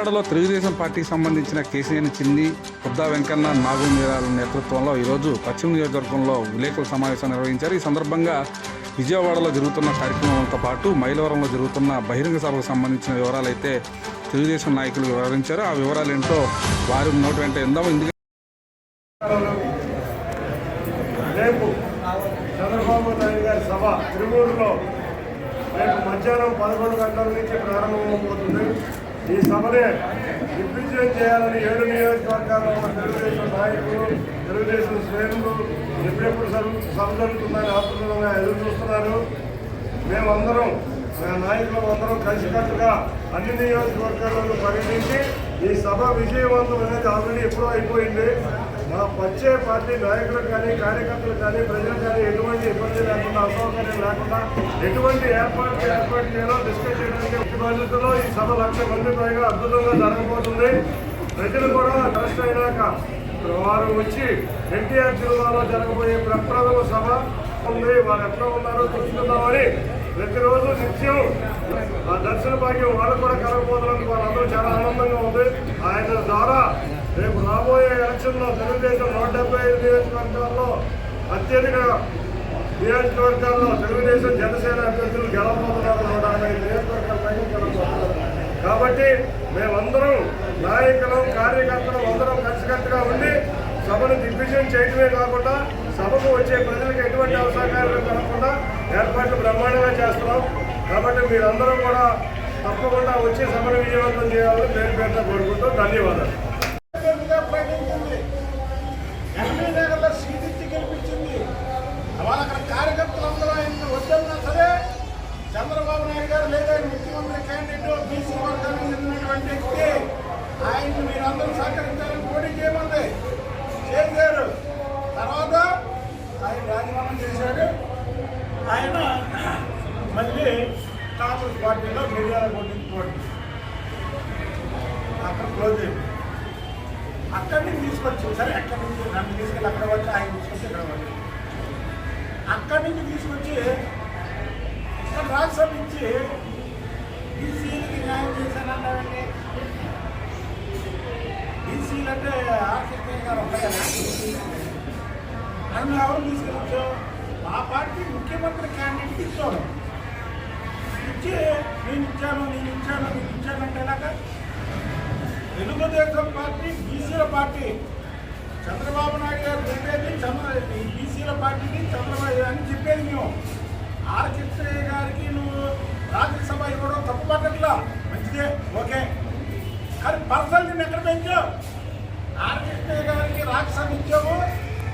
విజయవాడలో తెలుగుదేశం పార్టీకి సంబంధించిన కేసీఆర్ చిన్ని బుద్దా వెంకన్న నాగు మీరాల నేతృత్వంలో ఈరోజు పశ్చిమ నియోజకవర్గంలో విలేకరుల సమావేశం నిర్వహించారు. ఈ సందర్భంగా విజయవాడలో జరుగుతున్న కార్యక్రమంతో పాటు మైలవరంలో జరుగుతున్న బహిరంగ సభకు సంబంధించిన వివరాలైతే తెలుగుదేశం నాయకులు వివరించారు. ఆ వివరాలు ఏంటో వారి నోటి వెంట ఎందాము ఎందుకంటే రేపు చంద్రబాబు నాయుడు గారి సభ తిరుమూరులో రేపు మధ్యాహ్నం పదకొండు గంటల నుంచి ప్రారంభమవుతుంది. సభని దిగ్విజయం చేయాలని ఏడు నియోజకవర్గాల్లో ఉన్న తెలుగుదేశం నాయకులు తెలుగుదేశం శ్రేణులు ఎప్పుడెప్పుడు సభ సభ జరుగుతుందని ఆతృతంగా ఎదురు చూస్తున్నారు. మేమందరం మా నాయకులు అందరం కలిసికట్టుగా అన్ని నియోజకవర్గాలను పర్యటించి ఈ సభ విజయవంతం అనేది ఆల్రెడీ ఎప్పుడో అయిపోయింది. మా వచ్చే పార్టీ నాయకులకు కానీ కార్యకర్తలు కానీ ప్రజలు కానీ ఎటువంటి ఇబ్బంది లేకుండా అసౌకర్యం లేకుండా ఎటువంటి ఏర్పాటు ఏర్పాటు చేయాలో డిస్కస్ చేయడానికి బాధ్యతలో ఈ సభ లక్ష మంది పైగా అద్భుతంగా జరగబోతుంది. ప్రజలు కూడా అరెస్ట్ అయినాక వారు వచ్చి ఎన్టీఆర్ జిల్లాలో జరగబోయే ప్రప్రథమ సభ ఉంది. వారు ఎట్లా ఉన్నారో తెలుసుకుందామని ప్రతిరోజు నిత్యం ఆ దర్శన భాగ్యం వాళ్ళు కూడా కలగబోతున్నందుకు వాళ్ళందరూ చాలా ఆనందంగా ఉంది. ఆయన ద్వారా రేపు రాబోయే ఎలక్షన్లో తెలుగుదేశం నూట డెబ్బై ఐదు నియోజకవర్గాల్లో అత్యధిక నియోజకవర్గాల్లో తెలుగుదేశం జనసేన అభ్యర్థులు గెలవబోతున్నారు. నూట అరవై నియోజకవర్గాలు కాబట్టి మేమందరం నాయకులం కార్యకర్తలు అందరం కలిసికట్టుగా ఉండి సభను దిగ్విజయం చేయడమే కాకుండా సభకు వచ్చే ప్రజలకు ఎటువంటి అవసరాలు కలగకుండా ఏర్పాట్లు బ్రహ్మాండంగా చేస్తున్నాం. కాబట్టి మీరందరూ కూడా తప్పకుండా వచ్చి సభను విజయవంతం చేయాలని పేరు పేరుతో కోరుకుంటూ ధన్యవాదాలు. అభ్యర్థిగా అక్కడ కార్యకర్తలు అందరూ ఆయన వద్దన్నా సరే చంద్రబాబు నాయుడు గారు లేదా ఆయన ముఖ్యమంత్రి క్యాండిడేట్ బీసీ వర్గానికి ఆయన వ్యక్తి. ఆయన మీరు అందరూ సహకరించాలని పోటీ చేయమంది. చేశారు. తర్వాత ఆయన రాజీనామా చేశాడు. ఆయన మళ్ళీ కాంగ్రెస్ పార్టీలో మిర్యాల పోటీ. అక్కడ క్లోజ్ అయింది అక్కడి నుంచి తీసుకొచ్చి సరే అక్కడి నుంచి నన్ను తీసుకెళ్ళి అక్కడ వచ్చి ఆయన తీసుకొచ్చి ఇక్కడ వచ్చి అక్కడి నుంచి తీసుకొచ్చి ఇక్కడ రాజ్యసభ ఇచ్చి బీసీలకి న్యాయం చేశానంటారండి. బీసీలు అంటే ఆర్కే గారు ఉంటాయా అని ఎవరు తీసుకెళ్ళచ్చు? మా పార్టీ ముఖ్యమంత్రి క్యాండిడేట్కి ఇచ్చాను ఇచ్చి నేను ఇచ్చాను నేను ఇచ్చాను నేను ఇచ్చానంటే ఎలాగా? తెలుగుదేశం పార్టీ బీసీల పార్టీ. చంద్రబాబు నాయుడు గారు చెప్పేది చంద్ర బీసీల పార్టీని చంద్రబాబు అని చెప్పేది మేము. ఆర్ కృష్ణయ్య గారికి నువ్వు రాజ్యసభ ఇవ్వడం తప్పు పట్టట్లా? మంచిదే ఓకే. కానీ పర్సనల్ నేను ఎక్కడ పెంచావు? ఆర్ గారికి రాజ్యసభ ఇచ్చావు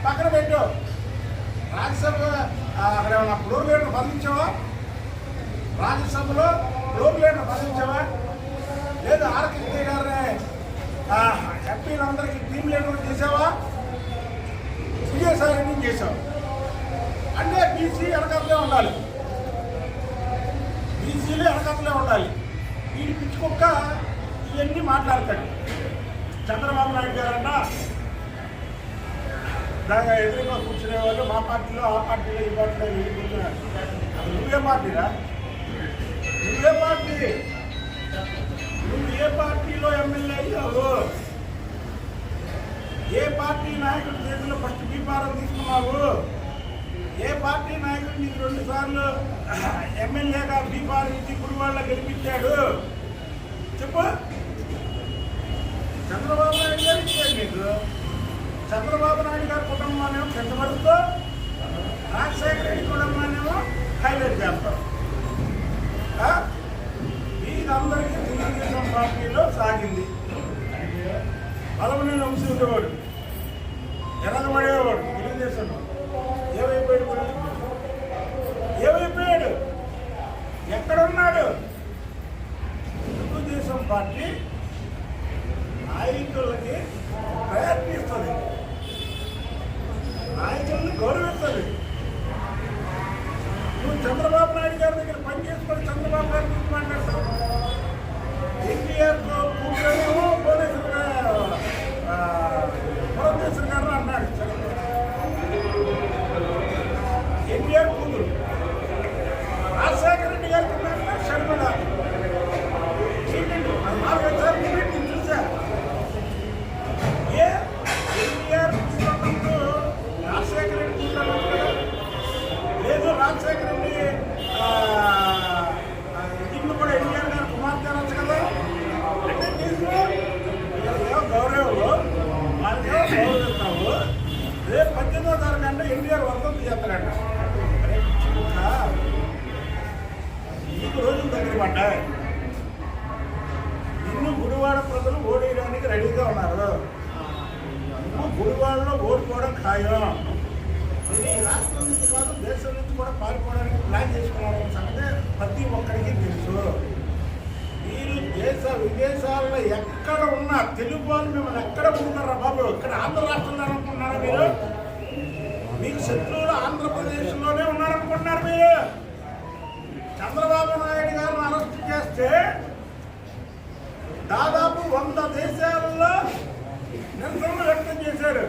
పక్కన పెట్టావు రాజ్యసభ అక్కడ ఏమన్నా ఫ్లోర్ లీడర్ బంధించావా రాజ్యసభలో ఫ్లోర్ లీడర్ బంధించావా లేదు ఆర్ కృష్ణయ్య గారిని ఎంపీలందరికీ టీం లీడర్ చేసావా విజయసాయి రెడ్డిని చేసావు అంటే బీసీ ఎడకట్లే ఉండాలి. బీసీలే ఎడకట్లే ఉండాలి. వీడి పిచ్చుకొక్క ఇవన్నీ మాట్లాడతాడు. చంద్రబాబు నాయుడు గారన్నా దానిగా ఎదురుగా కూర్చునే వాళ్ళు మా పార్టీలో ఆ పార్టీలో ఈ పార్టీలో వెళ్ళి కూర్చున్నారు. అది నువ్వే పార్టీరా? నువ్వే పార్టీ? నువ్వు ఏ పార్టీలో ఎమ్మెల్యే అయ్యావు? ఏ పార్టీ నాయకుడి చేతిలో ఫస్ట్ బీపారం తీసుకున్నావు? ఏ పార్టీ నాయకుడు నీకు రెండు సార్లు ఎమ్మెల్యేగా బీపారం ఇచ్చి గురువాళ్ళ గెలిపించాడు చెప్పు చంద్రబాబు నాయుడు గారు ఇచ్చాడు చంద్రబాబు నాయుడు గారి కుటుంబాన్నేమో పెంచబడుతూ రాజశేఖర రెడ్డి కుటుంబాన్నేమో హైలైట్ చేస్తాం వీరందరికీ తెలుగుదేశం పార్టీలో సాగింది. బలమైన వంశీ ఉండేవాడు. ఎరగబడేవాడు తెలుగుదేశంలో ఏమైపోయాడు ఏమైపోయాడు? ఎక్కడున్నాడు? తెలుగుదేశం పార్టీ ఉన్నాయి నిన్ను గుడివాడ ప్రజలు ఓడేయడానికి రెడీగా ఉన్నారు. నువ్వు గుడివాడలో ఓడిపోవడం ఖాయం. ఇది రాష్ట్రం నుంచి కాదు దేశం నుంచి కూడా పారిపోవడానికి ప్లాన్ చేసుకున్నారు సంగతి ప్రతి ఒక్కరికి తెలుసు. మీరు దేశ విదేశాల్లో ఎక్కడ ఉన్నా తెలుగు వాళ్ళు మిమ్మల్ని ఎక్కడ ఉంటున్నారా బాబు? ఇక్కడ ఆంధ్ర రాష్ట్రంలో అనుకుంటున్నారా మీరు? మీకు శత్రువులు ఆంధ్రప్రదేశ్లోనే ఉన్నారనుకుంటున్నారు మీరు. చంద్రబాబు నాయుడు గారు అరెస్ట్ దాదాపు వంద దేశాలలో నిరసన వ్యక్తం చేశారు.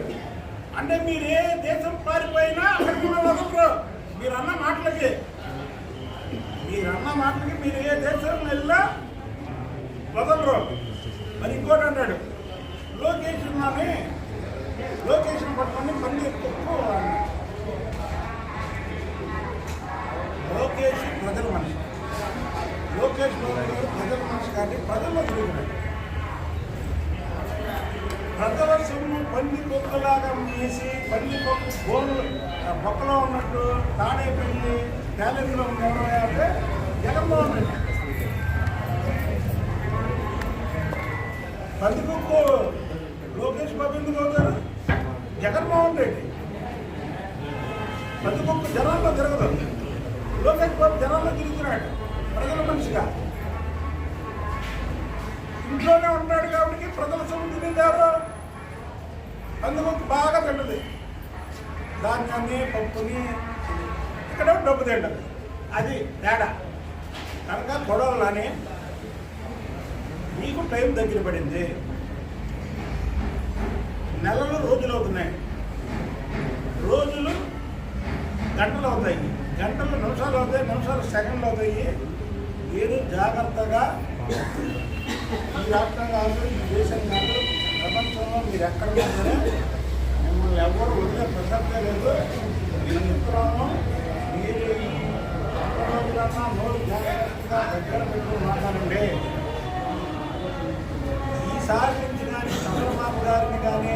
అంటే మీరు ఏ దేశం పారిపోయినా అక్కడ ఉన్న వదలరు. మీరు అన్న మాటలకి మీరు అన్న మాటలకి మీరు ఏ దేశం వెళ్ళినా వదలరు. మరి ఇంకోటి అన్నాడు లోకేష్ ఉన్నాని లోకేషన్ పట్టుకొని పని ఎక్కువ లోకేష్ ప్రజల మనిషి. లోకేష్ బాబు గారు ప్రజల మనిషి కానీ ప్రజల్లో తిరుగుతున్నాడు ప్రజల సొమ్ము పంది కుక్కలాగా వేసి పంది కుక్క బోన్లు ఆ బొక్కలో ఉన్నట్టు తాడేపల్లి ట్యాలెంట్లో ఉండడం అంటే జగన్మోహన్ రెడ్డి. పంది కుక్కు లోకేష్ బాబు ఎందుకు అవుతారు? జగన్మోహన్ రెడ్డి. పంది కుక్కు జనాల్లో తిరగదు. లోకేష్ బాబు జనాల్లో తిరుగుతున్నాడు. ప్రజల మనిషిగా. ఇంట్లోనే ఉంటాడు కాబట్టి ప్రజల సొమ్ము తినేదారు అందుకు బాగా తింటది ధాన్యాన్ని పప్పుని ఇక్కడ డబ్బు తింటది. అది తేడా. కనుక గొడవలానే మీకు టైం దగ్గర పడింది. నెలలు రోజులు అవుతున్నాయి. రోజులు గంటలు అవుతాయి. గంటలు నిమిషాలు అవుతాయి నిమిషాలు సెకండ్లు అవుతాయి. మీరు జాగ్రత్తగా ఈ రాష్ట్రం కాదు ఈ దేశం కాదు ప్రపంచంలో మీరు ఎక్కడ సరే మిమ్మల్ని ఎవరు వదిలే ప్రసక్తే లేదు. నేను చెప్తున్నాను మీరు రోజులన్నా నోరు జాగ్రత్తగా దగ్గర పెట్టుకుని మాట్లాడండి. ఈసారి నుంచి కానీ చంద్రబాబు గారిని కానీ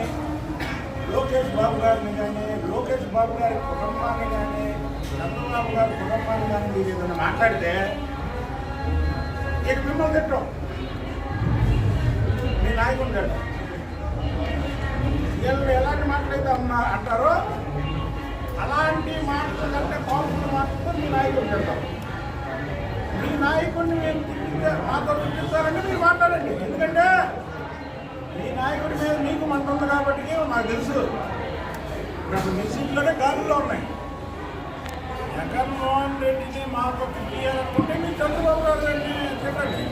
లోకేష్ బాబు గారిని కానీ లోకేష్ బాబు గారి కుటుంబాన్ని కానీ చంద్రబాబు గారి కుటుంబాన్ని కానీ మీరు ఏదైనా మాట్లాడితే నేను మిమ్మల్ని తిట్టం మీ నాయకుడు తిట్టం వీళ్ళు ఎలాంటి మాటలైతే అన్నా అంటారో అలాంటి మాటల కంటే పవర్ఫుల్ మాటలతో మీ నాయకుడు తిడతాం మీ నాయకుడిని మేము తిట్టితే మాతో తిట్టిస్తారంటే మీరు మాట్లాడండి. ఎందుకంటే మీ నాయకుడి మీద మీకు మంట ఉంది కాబట్టి నాకు తెలుసు. ఇప్పుడు మీ సీట్లోనే గాలిలో ఉన్నాయి. జగన్మోహన్ రెడ్డిని మాకు తిట్టియాలనుకుంటే మీరు చంద్రబాబు గారు రెడ్డిని చెప్పండి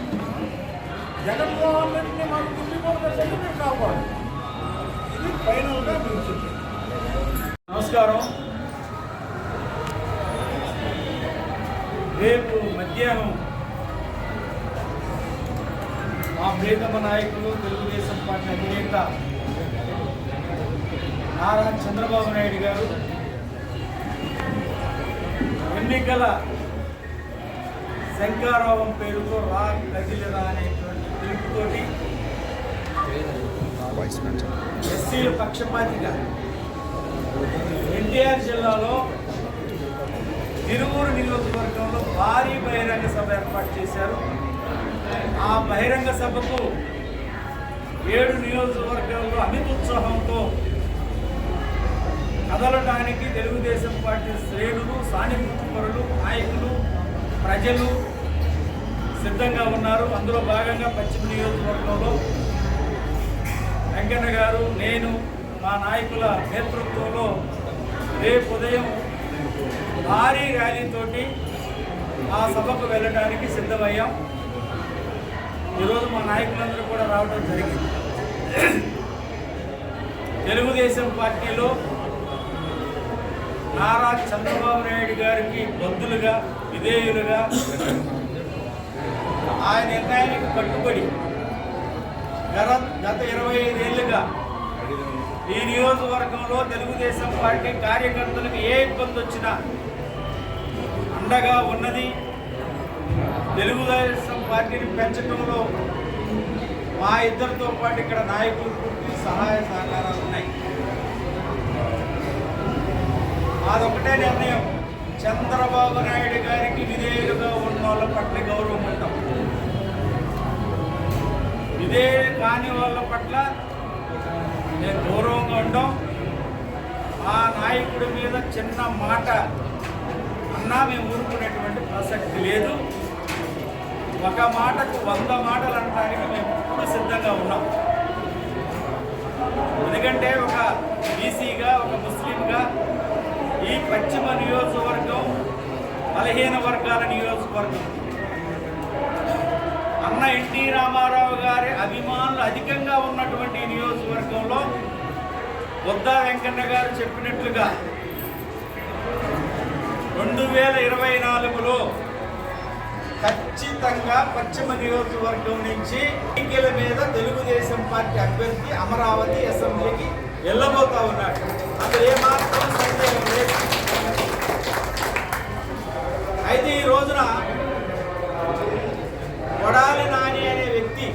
జగన్మోహన్ రెడ్డిని మాకు తిట్టిపోతే మీరు కాపాడు ఇది ఫైనల్గా మీరు చెప్పండి నమస్కారం రేపు మధ్యాహ్నం మా ప్రియతమ నాయకులు తెలుగుదేశం పార్టీ అధినేత నారా చంద్రబాబు నాయుడు గారు ఎన్నికల శంకారావం పేరుతో రా కదిలిరా అనేటువంటి పిలుపుతోటి ఎస్సీల పక్షపాతిగా ఎన్టీఆర్ జిల్లాలో తిరువూరు నియోజకవర్గంలో భారీ బహిరంగ సభ ఏర్పాటు చేశారు. ఆ బహిరంగ సభకు ఏడు నియోజకవర్గాల్లో అమిత ఉత్సాహంతో కదలడానికి తెలుగుదేశం పార్టీ శ్రేణులు సానుభూతిపరులు నాయకులు ప్రజలు సిద్ధంగా ఉన్నారు. అందులో భాగంగా పశ్చిమ నియోజకవర్గంలో వెంకన్న గారు నేను మా నాయకుల నేతృత్వంలో రేపు ఉదయం భారీ ర్యాలీతోటి ఆ సభకు వెళ్ళడానికి సిద్ధమయ్యాం. ఈరోజు మా నాయకులందరూ కూడా రావడం జరిగింది. తెలుగుదేశం పార్టీలో నారా చంద్రబాబు నాయుడు గారికి బంధులుగా విధేయులుగా ఆ నిర్ణయానికి కట్టుబడి గత గత ఇరవై ఐదేళ్ళుగా ఈ నియోజకవర్గంలో తెలుగుదేశం పార్టీ కార్యకర్తలకు ఏ ఇబ్బంది వచ్చినా అండగా ఉన్నది. తెలుగుదేశం పార్టీని పెంచడంలో మా ఇద్దరితో పాటు ఇక్కడ నాయకులు పూర్తి సహాయ సహకారాలు ఉన్నాయి అదొకటే నిర్ణయం. చంద్రబాబు నాయుడు గారికి విధేయులుగా ఉన్న వాళ్ళ పట్ల గౌరవం ఉంటాం ఇదే కాని వాళ్ళ పట్ల నేను గౌరవంగా ఉంటాం ఆ నాయకుడి మీద చిన్న మాట అన్నా మేము ఊరుకునేటువంటి ప్రసక్తి లేదు. ఒక మాటకు వంద మాటలు అనడానికి మేము ఇప్పుడు సిద్ధంగా ఉన్నాం. ఎందుకంటే ఒక బీసీగా ఒక ముస్లింగా ఈ పశ్చిమ నియోజకవర్గం బలహీన వర్గాల నియోజకవర్గం. అన్న ఎన్టీ రామారావు గారి అభిమానులు అధికంగా ఉన్నటువంటి నియోజకవర్గంలో బొద్దా వెంకన్న గారు చెప్పినట్లుగా రెండు వేల ఇరవై నాలుగులో ఖచ్చితంగా పశ్చిమ నియోజకవర్గం నుంచి ఎన్నికల మీద తెలుగుదేశం పార్టీ అభ్యర్థి అమరావతి అసెంబ్లీకి వెళ్ళబోతా ఉన్నాడు అందులో ఏమాత్రం సందేహం లేదు అయితే ఈ రోజున కొడాలి నాని అనే వ్యక్తి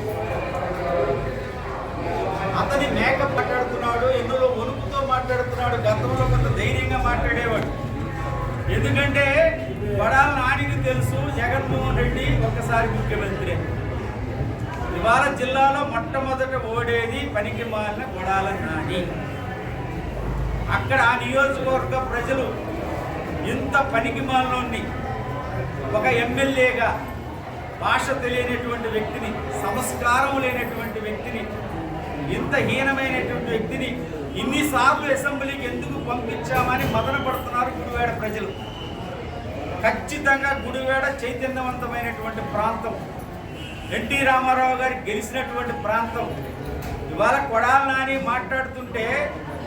అతని మేకప్ మాట్లాడుతున్నాడు ఇందులో వణుకుతో మాట్లాడుతున్నాడు గతంలో కొంత ధైర్యంగా మాట్లాడేవాడు. ఎందుకంటే కొడాలి నానికి తెలుసు జగన్మోహన్ రెడ్డి ఒక్కసారి ముఖ్యమంత్రి. ఇవాళ జిల్లాలో మొట్టమొదట ఓడేది పనికి మాలిన కొడాల నాని. అక్కడ ఆ నియోజకవర్గ ప్రజలు ఇంత పనికి మాలినోన్ని ఒక ఎమ్మెల్యేగా భాష తెలియనటువంటి వ్యక్తిని సంస్కారం లేనటువంటి వ్యక్తిని ఇంత హీనమైనటువంటి వ్యక్తిని ఇన్నిసార్లు అసెంబ్లీకి ఎందుకు పంపించామని మదన పడుతున్నారు గుడివాడ ప్రజలు. ఖచ్చితంగా గుడివాడ చైతన్యవంతమైనటువంటి ప్రాంతం. ఎన్టీ రామారావు గారు గెలిచినటువంటి ప్రాంతం. ఇవాళ కొడాల నాని మాట్లాడుతుంటే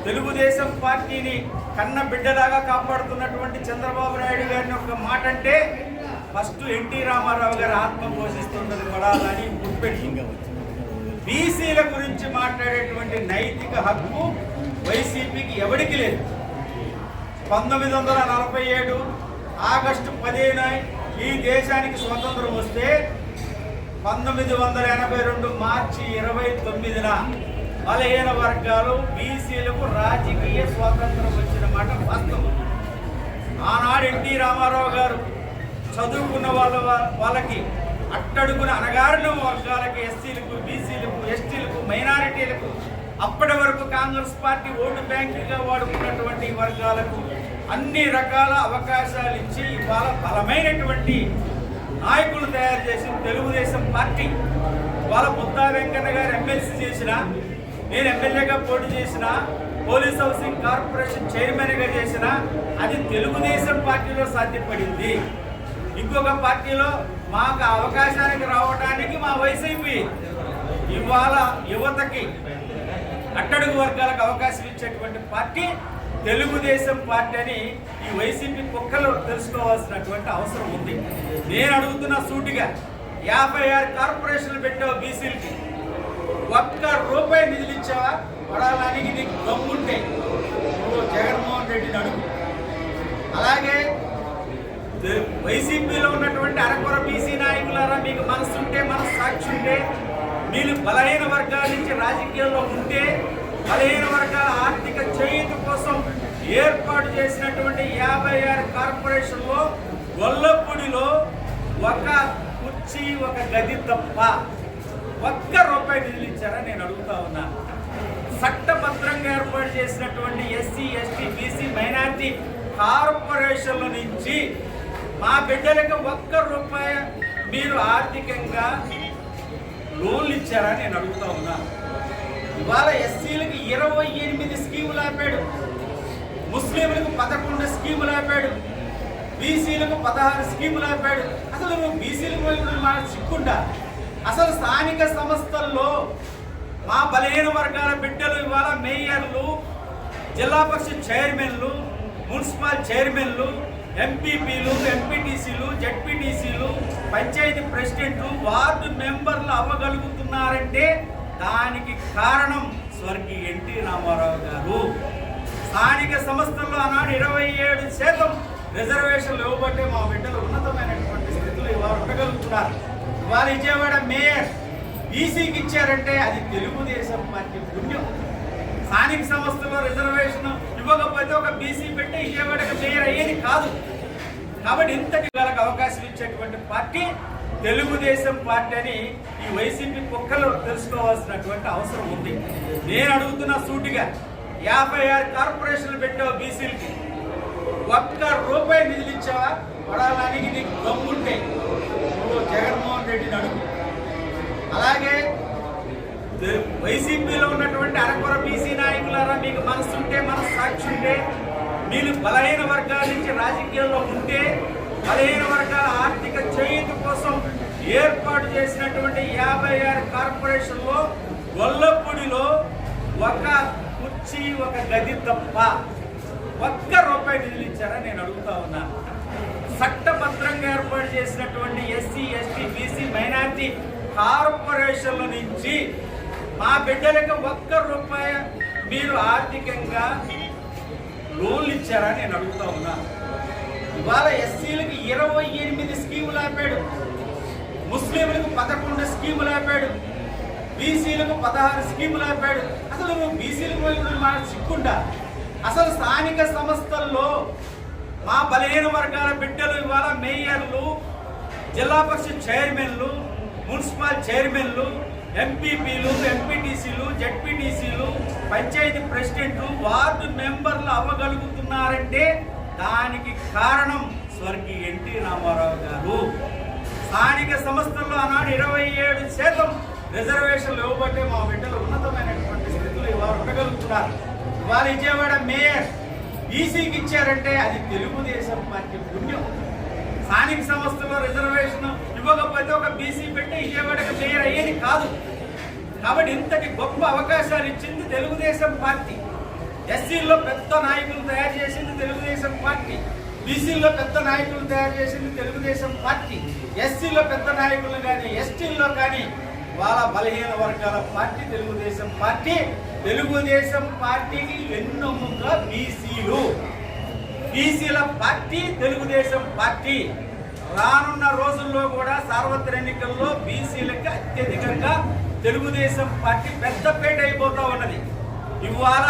తెలుగుదేశం పార్టీని కన్న బిడ్డలాగా కాపాడుతున్నటువంటి చంద్రబాబు నాయుడు గారిని ఒక మాట అంటే ఫస్ట్ ఎన్టీ రామారావు గారి ఆత్మ పోషిస్తున్నది పడాలని గుర్తుపెట్టింది బీసీల గురించి మాట్లాడేటువంటి నైతిక హక్కు వైసీపీకి ఎవరికి లేదు. పంతొమ్మిది వందల నలభై ఏడు ఆగస్టు పదిహేను ఈ దేశానికి స్వతంత్రం వస్తే పంతొమ్మిది వందల ఎనభై రెండు మార్చి ఇరవై తొమ్మిదిన బలహీన వర్గాలు బీసీలకు రాజకీయ స్వాతంత్రం వచ్చిన మాట వాస్తవం. ఆనాడు ఎన్టీ రామారావు గారు చదువుకున్న వాళ్ళ వాళ్ళకి అట్టడుగున అనగారిన వర్గాలకి ఎస్సీలకు బీసీలకు ఎస్టీలకు మైనారిటీలకు అప్పటి వరకు కాంగ్రెస్ పార్టీ ఓటు బ్యాంకుగా వాడుకున్నటువంటి వర్గాలకు అన్ని రకాల అవకాశాలు ఇచ్చి ఇవాళ బలమైనటువంటి నాయకులు తయారు చేసిన తెలుగుదేశం పార్టీ. వాళ్ళ బుద్ధా వెంకన్న గారు ఎమ్మెల్సీ చేసిన నేను ఎమ్మెల్యేగా పోటీ చేసిన పోలీస్ హౌసింగ్ కార్పొరేషన్ చైర్మన్గా చేసిన అది తెలుగుదేశం పార్టీలో సాధ్యపడింది. ఇంకొక పార్టీలో మాకు ఆ అవకాశానికి రావడానికి మా వైసీపీ ఇవాళ యువతకి అట్టడుగు వర్గాలకు అవకాశం ఇచ్చేటువంటి పార్టీ తెలుగుదేశం పార్టీ అని ఈ వైసీపీ కుక్కలు తెలుసుకోవాల్సినటువంటి అవసరం ఉంది. నేను అడుగుతున్న సూటిగా యాభై ఆరు కార్పొరేషన్లు పెట్టావు బీసీలకి. ఒక్క రూపాయి నిధులు ఇచ్చావా? పడాలనికి నీకు దమ్ముంటే నువ్వు జగన్మోహన్ రెడ్డిని అడుగు. అలాగే వైసీపీలో ఉన్నటువంటి అరకొర బీసీ నాయకులారా మీకు మనసు ఉంటే మనసు సాక్షి ఉంటే మీరు బలహీన వర్గాల నుంచి రాజకీయాల్లో ఉంటే బలహీన వర్గాల ఆర్థిక చేయూత కోసం ఏర్పాటు చేసినటువంటి యాభై ఆరు కార్పొరేషన్లో గొల్లపూడిలో ఒక కుర్చీ ఒక గది తప్ప ఒక్క రూపాయి నిధులు ఇచ్చారా నేను అడుగుతా ఉన్నా. చట్టభద్రంగా ఏర్పాటు చేసినటువంటి ఎస్సీ ఎస్టీ బీసీ మైనారిటీ కార్పొరేషన్ల నుంచి మా బిడ్డలకు ఒక్క రూపాయి మీరు ఆర్థికంగా లోన్లు ఇచ్చారా నేను అడుగుతా ఉన్నా. ఇవాళ ఎస్సీలకు ఇరవై ఎనిమిది స్కీములు ఆపాడు. ముస్లింలకు పదకొండు స్కీములు ఆపాడు. బీసీలకు పదహారు స్కీములు ఆపాడు. అసలు నువ్వు బీసీలకు మా సిక్కుంటా అసలు స్థానిక సంస్థల్లో మా బలహీన వర్గాల బిడ్డలు ఇవాళ మేయర్లు జిల్లా పరిషత్ చైర్మన్లు మున్సిపల్ చైర్మన్లు ఎంపీపీలు ఎంపీటీసీలు జడ్పీటీసీలు పంచాయతీ ప్రెసిడెంట్లు వార్డు మెంబర్లు అవ్వగలుగుతున్నారంటే దానికి కారణం స్వర్గీయ ఎన్టీ రామారావు గారు. స్థానిక సంస్థల్లో ఆనాడు ఇరవై ఏడు శాతం రిజర్వేషన్లు ఇవ్వబట్టే మా బిడ్డలు ఉన్నతమైనటువంటి స్థితిలో ఇవాళ ఉండగలుగుతున్నారు. ఇవాళ విజయవాడ మేయర్ బీసీకి ఇచ్చారంటే అది తెలుగుదేశం పార్టీ పుణ్యం. స్థానిక సంస్థల్లో రిజర్వేషన్ ఇవ్వకపోతే ఒక బీసీ పెట్టి విజయవాడకి మేయర్ అయ్యేది కాదు. కాబట్టి ఇంతటి వాళ్ళకి అవకాశం ఇచ్చేటువంటి పార్టీ తెలుగుదేశం పార్టీ అని ఈ వైసీపీ కుక్కలు తెలుసుకోవాల్సినటువంటి అవసరం ఉంది. నేను అడుగుతున్న సూటిగా యాభై ఆరు కార్పొరేషన్లు పెట్టావు బీసీలకి. ఒక్క రూపాయి నిధులు ఇచ్చావా? పడాలానికి నీకు దమ్ముంటే జగన్మోహన్ రెడ్డి అడుగు అలాగే వైసీపీలో ఉన్నటువంటి అరకొర బీసీ నాయకులారా మీకు మనసు ఉంటే మనసు సాక్షి ఉంటే మీరు బలహీన వర్గాల నుంచి రాజకీయాల్లో ఉంటే బలహీన వర్గాల ఆర్థిక చేయూత కోసం ఏర్పాటు చేసినటువంటి యాభై ఆరు కార్పొరేషన్లో గొల్లపూడిలో ఒక కుర్చీ ఒక గది తప్ప ఒక్క రూపాయి నిధులు ఇచ్చారా నేను అడుగుతా ఉన్నాను చట్టభద్రంగా ఏర్పాటు చేసినటువంటి ఎస్సీ ఎస్టీ బీసీ మైనార్టీ కార్పొరేషన్ల నుంచి మా బిడ్డలకు ఒక్క రూపాయి మీరు ఆర్థికంగా లోన్లు ఇచ్చారా నేను అడుగుతా ఉన్నా. ఇవాళ ఎస్సీలకు ఇరవై ఎనిమిది స్కీములు ఆపాడు. ముస్లింలకు పదకొండు స్కీములు ఆపాడు. బీసీలకు పదహారు స్కీములు ఆపాడు. అసలు నువ్వు బీసీలకు మా సిక్కుంటా అసలు స్థానిక సంస్థల్లో మా బలహీన వర్గాల బిడ్డలు ఇవాళ మేయర్లు జిల్లా పరిషత్ చైర్మన్లు మున్సిపల్ చైర్మన్లు ఎంపీపీలు ఎంపీటీసీలు జడ్పీటీసీలు పంచాయతీ ప్రెసిడెంట్లు వార్డు మెంబర్లు అవ్వగలుగుతున్నారంటే దానికి కారణం స్వర్గీయ ఎన్టీ రామారావు గారు. స్థానిక సంస్థల్లో ఆనాడు ఇరవై ఏడు శాతం రిజర్వేషన్లు ఇవ్వబట్టే మా బిడ్డలు ఉన్నతమైనటువంటి స్థితిలో ఇవాళ ఉండగలుగుతున్నారు. ఇవాళ విజయవాడ మేయర్ బీసీకి ఇచ్చారంటే అది తెలుగుదేశం పార్టీ పుణ్యం. స్థానిక సంస్థల్లో రిజర్వేషన్ ఇవ్వకపోతే ఒక బీసీ పెట్టి విజయవాడకి మేయర్ అయ్యేది కాదు. కాబట్టి ఇంతటి గొప్ప అవకాశాలు ఇచ్చింది తెలుగుదేశం పార్టీ. ఎస్సీల్లో పెద్ద నాయకులు తయారు చేసింది తెలుగుదేశం పార్టీ. బీసీల్లో పెద్ద నాయకులు తయారు చేసింది తెలుగుదేశం పార్టీ. ఎస్సీలో పెద్ద నాయకులు కానీ ఎస్టీల్లో కానీ వాళ్ళ బలహీన వర్గాల పార్టీ తెలుగుదేశం పార్టీ. తెలుగుదేశం పార్టీకి ఎన్నోముగా బీసీలు. బీసీల పార్టీ తెలుగుదేశం పార్టీ. రానున్న రోజుల్లో కూడా సార్వత్రిక ఎన్నికల్లో బీసీలకి అత్యధికంగా తెలుగుదేశం పార్టీ పెద్దపేట అయిపోతా ఉన్నది. ఇవాళ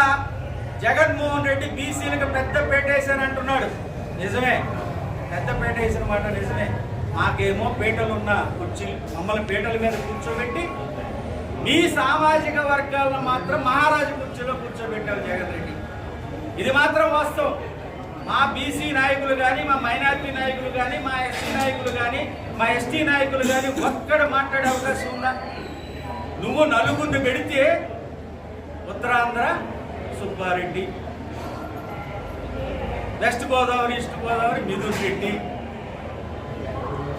జగన్మోహన్ రెడ్డి బీసీలకు పెద్దపేట వేసాను అంటున్నాడు. నిజమే. పెద్దపేట వేసిన మాట నిజమే. మాకేమో పీటలు ఉన్న కుర్చీలు మమ్మల్ని పీటల మీద కూర్చోబెట్టి మీ సామాజిక వర్గాలను మాత్రం మహారాజు కుర్చీలో కూర్చోబెట్టారు జగన్ రెడ్డి. ఇది మాత్రం వాస్తవం. మా బీసీ నాయకులు కానీ మా మైనార్టీ నాయకులు కానీ మా ఎస్సీ నాయకులు కానీ మా ఎస్టీ నాయకులు కానీ ఒక్కడ మాట్లాడే అవకాశం ఉందా? నువ్వు నలుగురిని పెడితే ఉత్తరాంధ్ర సుబ్బారెడ్డి వెస్ట్ గోదావరి ఈస్ట్ గోదావరి మిథున్ రెడ్డి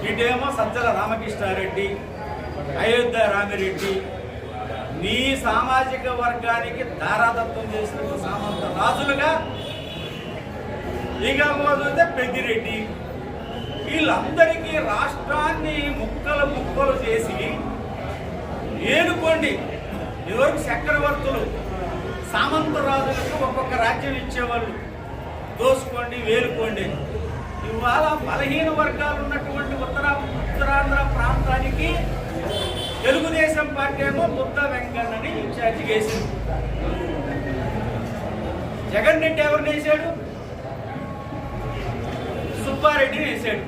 ఇటేమో సజ్జల రామకృష్ణారెడ్డి అయోధ్య రామిరెడ్డి నీ సామాజిక వర్గానికి దారాదత్తం చేసిన సామంత రాజులుగా ఇక మొదలైతే పెద్దిరెడ్డి. వీళ్ళందరికీ రాష్ట్రాన్ని ముక్కలు ముక్కలు చేసి ఏనుకోండి ఇదివరకు చక్రవర్తులు సామంత రాజులకు ఒక్కొక్క రాజ్యం ఇచ్చేవాళ్ళు. దోసుకోండి వేలుకోండి. ఇవాళ బలహీన వర్గాలు ఉన్నటువంటి ఉత్తర ఉత్తరాంధ్ర ప్రాంతానికి తెలుగుదేశం పార్టీ ఏమో ముద్ద వెంకన్నని ఇన్ఛార్జి వేసింది జగన్ రెడ్డి ఎవరిని వేసాడు సుబ్బారెడ్డిని వేసాడు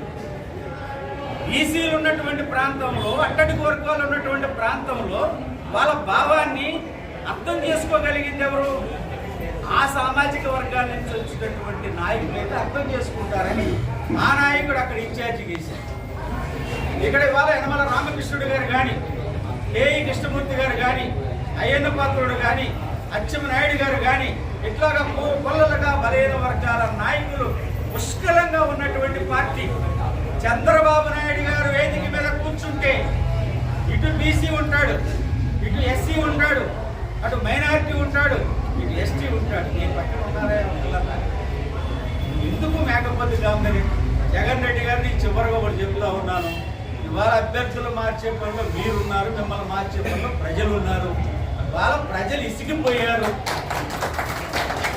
ఈసీలు ఉన్నటువంటి ప్రాంతంలో అట్టడి వర్గాలు ఉన్నటువంటి ప్రాంతంలో వాళ్ళ భావాన్ని అర్థం చేసుకోగలిగింది ఎవరు? ఆ సామాజిక వర్గాల నుంచి వచ్చినటువంటి నాయకులు అయితే అర్థం చేసుకుంటారని ఆ నాయకుడు అక్కడ ఇన్ఛార్జి చేశారు ఇక్కడ ఇవాళ యనమల రామకృష్ణుడు గారు కానీ ఏఈ కృష్ణమూర్తి గారు కానీ అయ్యన్న పాత్రుడు కానీ అచ్చెన్నాయుడు గారు కానీ ఇట్లాగా కొల్లలుగా బలహీన వర్గాల నాయకులు పుష్కలంగా ఉన్నటువంటి పార్టీ. చంద్రబాబు నాయుడు గారు వేదిక మీద కూర్చుంటే ఇటు బీసీ ఉంటాడు ఇటు ఎస్సీ ఉంటాడు అటు మైనారిటీ ఉంటాడు ఇటు ఎస్టీ ఉంటాడు. నేను పక్కన ఉన్నారా ఎందుకు మేకపోతే కాదని జగన్ రెడ్డి గారిని చివరిగా ఒకటి చెప్తా ఉన్నాను. వాళ్ళ అభ్యర్థులు మార్చే పనిలో మీరున్నారు మిమ్మల్ని మార్చే పనిలో ప్రజలు ఉన్నారు వాళ్ళ ప్రజలు ఇసిగిపోయారు.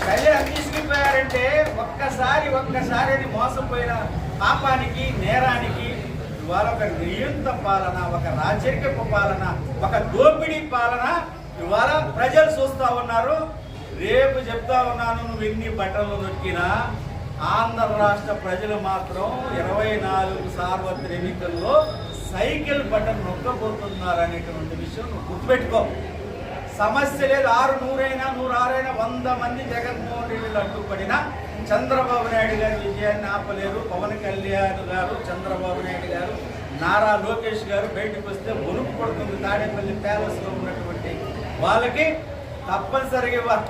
ప్రజలు ఎంత ఇసిగిపోయారంటే ఒక్కసారి ఒక్కసారి అని మోసపోయిన పాపానికి నేరానికి ఇవాళ ఒక నియంత పాలన ఒక రాచరికపు పాలన ఒక దోపిడీ పాలన ఇవాళ ప్రజలు చూస్తా ఉన్నారు. రేపు చెప్తా ఉన్నాను నువ్వు ఎన్ని బట్టలు నొక్కినా ఆంధ్ర రాష్ట్ర ప్రజలు మాత్రం ఇరవై నాలుగు సార్వత్రిక ఎన్నికల్లో సైకిల్ బటన్ నొక్కబోతున్నారు అనేటువంటి విషయం నువ్వు గుర్తుపెట్టుకో. సమస్య లేదు. ఆరు నూరైనా నూరు ఆరైనా వంద మంది జగన్మోహన్ రెడ్డిలు అడ్డుపడినా చంద్రబాబు నాయుడు గారి విజయాన్ని ఆపలేరు. పవన్ కళ్యాణ్ గారు చంద్రబాబు నాయుడు గారు నారా లోకేష్ గారు బయటకు వస్తే వణుకు పడుతుంది తాడేపల్లి ప్యాలెస్లో ఉన్నటువంటి వాళ్ళకి తప్పనిసరిగా ఇవ్వ-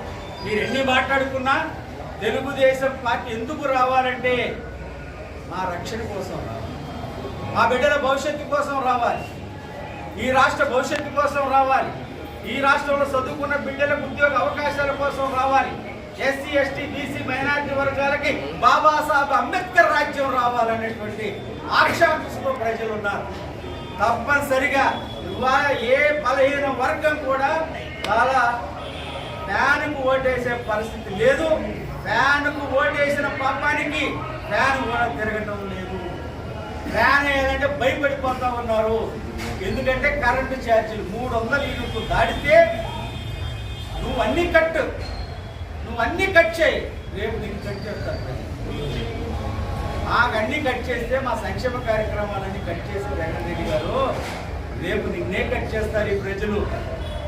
మీరు ఎన్ని మాట్లాడుకున్నా తెలుగుదేశం పార్టీ ఎందుకు రావాలంటే మా రక్షణ కోసం రావాలి. మా బిడ్డల భవిష్యత్తు కోసం రావాలి. ఈ రాష్ట్ర భవిష్యత్తు కోసం రావాలి. ఈ రాష్ట్రంలో చదువుకున్న బిడ్డలకు ఉద్యోగ అవకాశాల కోసం రావాలి. ఎస్సీ ఎస్టీ బీసీ మైనారిటీ వర్గాలకి బాబాసాహెబ్ అంబేద్కర్ రాజ్యం రావాలనేటువంటి ఆకాంక్షతో ప్రజలు ఉన్నారు తప్పనిసరిగా ఇవాళ ఏ బలహీన వర్గం కూడా చాలా ఫ్యాన్కు ఓటేసే పరిస్థితి లేదు. ఫ్యాన్కు ఓటేసిన పాపానికి ఫ్యాన్ కూడా తిరగటం లేదు. ఫ్యాన్ ఏదంటే భయపడిపోతా ఉన్నారు. ఎందుకంటే కరెంటు ఛార్జీలు మూడు వందలు యూనిట్లు దాటితే నువ్వు అన్ని కట్ నువ్వు అన్ని కట్ చేయి. రేపు నీకు కట్ చేస్తాను. మాకు అన్ని కట్ చేస్తే మా సంక్షేమ కార్యక్రమాలన్నీ కట్ చేసి జగన్ గారు రేపు నిన్నే కట్ చేస్తారు ఈ ప్రజలు.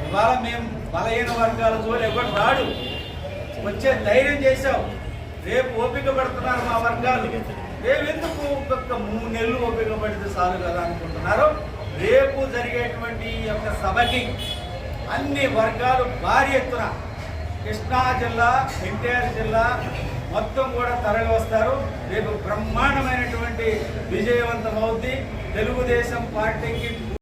ఇవాళ మేము బలహీన వర్గాల జోలు ఎవరు రాడు. వచ్చే ధైర్యం చేశావు రేపు ఓపిక పడుతున్నారు మా వర్గాలు. రేపు ఎందుకు ఒక్కొక్క మూడు నెలలు ఓపిక పడితే చాలు కదా అనుకుంటున్నారు? రేపు జరిగేటువంటి ఈ యొక్క సభకి అన్ని వర్గాలు భారీ ఎత్తున కృష్ణా జిల్లా ఎన్టీఆర్ జిల్లా మొత్తం కూడా తరలి వస్తారు రేపు బ్రహ్మాండమైనటువంటి విజయవంతం అవుద్ది. తెలుగుదేశం పార్టీకి